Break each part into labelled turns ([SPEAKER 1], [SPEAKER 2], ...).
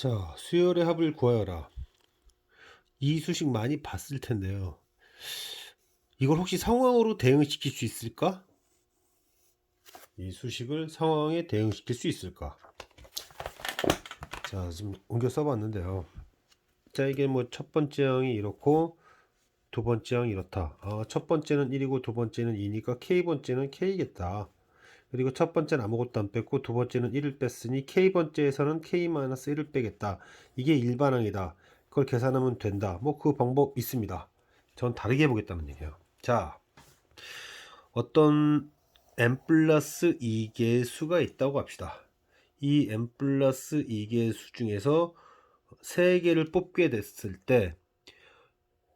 [SPEAKER 1] 자, 수열의 합을 구하여라. 이 수식 많이 봤을 텐데요. 이걸 혹시 상황으로 대응시킬 수 있을까? 이 수식을 상황에 대응시킬 수 있을까? 자, 지금 옮겨 써봤는데요. 자, 이게 뭐 첫 번째 항이 이렇고 두 번째 항이 이렇다. 아, 첫 번째는 1이고 두 번째는 2니까 K번째는 K겠다. 그리고 첫 번째는 아무것도 안 뺐고 두 번째는 1을 뺐으니 K번째에서는 K-1을 빼겠다. 이게 일반항이다. 그걸 계산하면 된다. 뭐 그 방법 있습니다. 전 다르게 해보겠다는 얘기예요. 자, 어떤 n 플러스 2개의 수가 있다고 합시다. 이 n 플러스 2개의 수 중에서 3개를 뽑게 됐을 때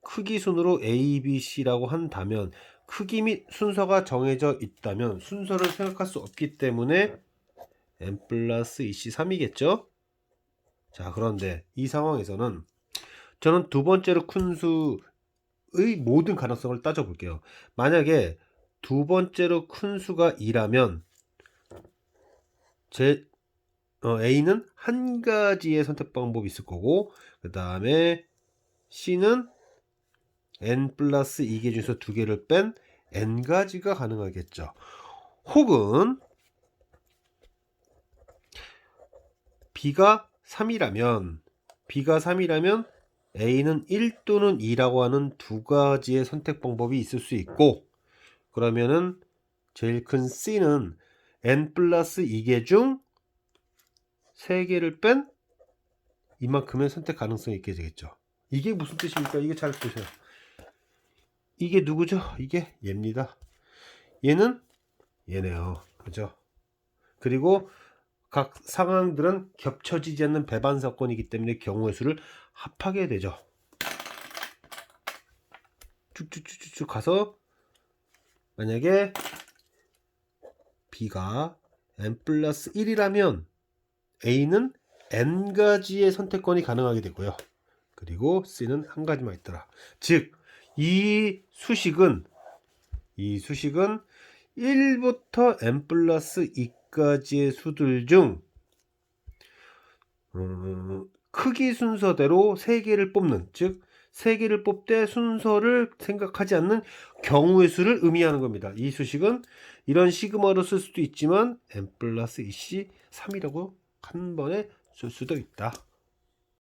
[SPEAKER 1] 크기 순으로 A, B, C라고 한다면 크기 및 순서가 정해져 있다면 순서를 생각할 수 없기 때문에 n 플러스 2C 3이겠죠? 자 그런데 이 상황에서는 저는 두 번째로 큰 수의 모든 가능성을 따져볼게요. 만약에 두 번째로 큰 수가 2라면 제 어, A는 한 가지의 선택 방법이 있을 거고 그 다음에 C는 n 플러스 2개 중에서 두 개를 뺀 n 가지가 가능하겠죠. 혹은 b가 3이라면 b가 3이라면 a는 1 또는 2라고 하는 두 가지의 선택 방법이 있을 수 있고 그러면은 제일 큰 c는 n 플러스 2개 중 3개를 뺀 이만큼의 선택 가능성이 있게 되겠죠. 이게 무슨 뜻입니까? 이게 잘 보세요. 이게 누구죠? 이게 얘입니다. 얘는 얘네요. 그죠? 그리고 각 상황들은 겹쳐지지 않는 배반 사건이기 때문에 경우의 수를 합하게 되죠. 쭉쭉쭉쭉 가서 만약에 b가 n 플러스 1이라면 a는 n 가지의 선택권이 가능하게 되고요. 그리고 c는 한 가지만 있더라. 즉, 이 수식은 이 수식은 1부터 n 플러스 2까지의 수들 중 음, 크기 순서대로 3개를 뽑는 즉 3개를 뽑되 순서를 생각하지 않는 경우의 수를 의미하는 겁니다. 이 수식은 이런 시그마로 쓸 수도 있지만 n 플러스 2c 3이라고 한 번에 쓸 수도 있다.